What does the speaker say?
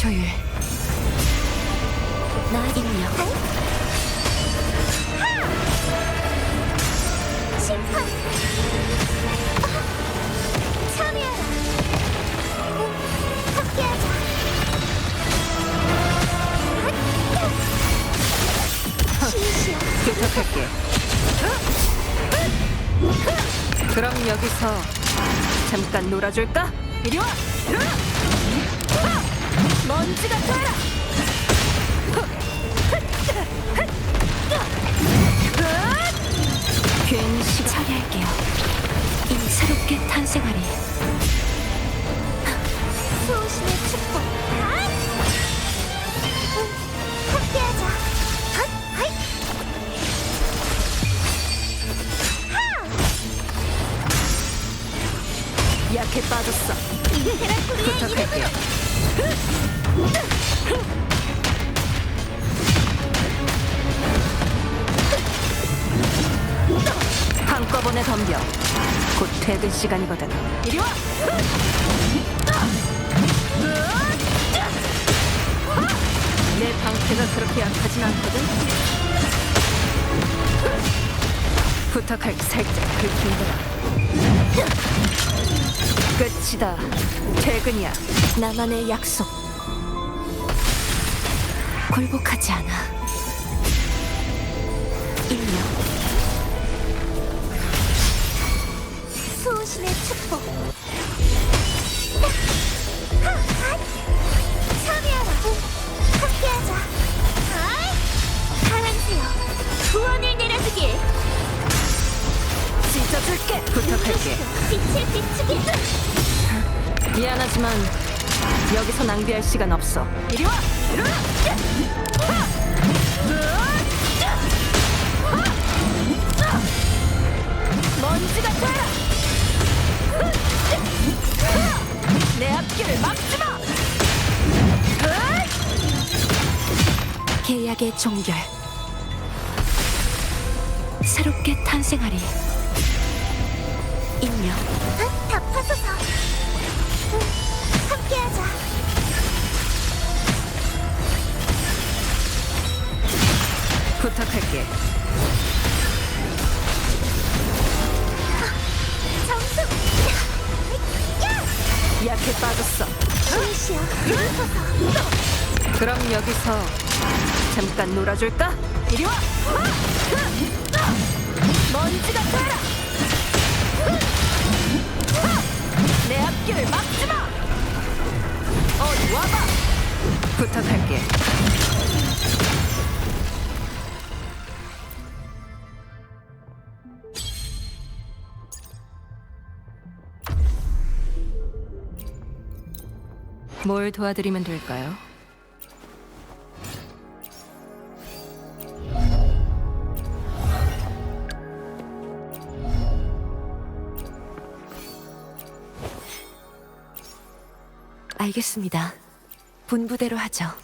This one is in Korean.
조율 나 입력 심판 아, 참여하라 응, 함께하자 시시야 부탁할게 그럼 여기서 잠깐 놀아줄까? 이리 와! 일어나! 먼지가 되라! 괜히 시 처리할게요. 이 새롭게 탄생하리. 수호신의 축복. 함께하자! 약해 빠졌어. 헤라클리의 부탁할게 이름으로 한꺼번에 덤벼. 곧 퇴근 시간이거든. 이리 와! 내 방패가 그렇게 약하진 않거든. 부탁할게 살짝 긁힌거라 끝이다 퇴근이야 나만의 약속 굴복하지 않아 일명 수호신의 축복! 참여하라 줄게 부탁할게 빛을 비추길 미안하지만 여기서 낭비할 시간 없어. 이리 와! 일어나! 먼지가 되라! 내 앞길을 막지 마! 계약의 종결. 새롭게 탄생하리. 인명. 아, 응, 함께하자 부탁할게. 정수 야! 약해 빠졌어. 시시야 그럼 여기서 잠깐 놀아줄까? 이리 와! 먼지가 되라! 부탁할게. 뭘 도와드리면 될까요? 알겠습니다. 분부대로 하죠.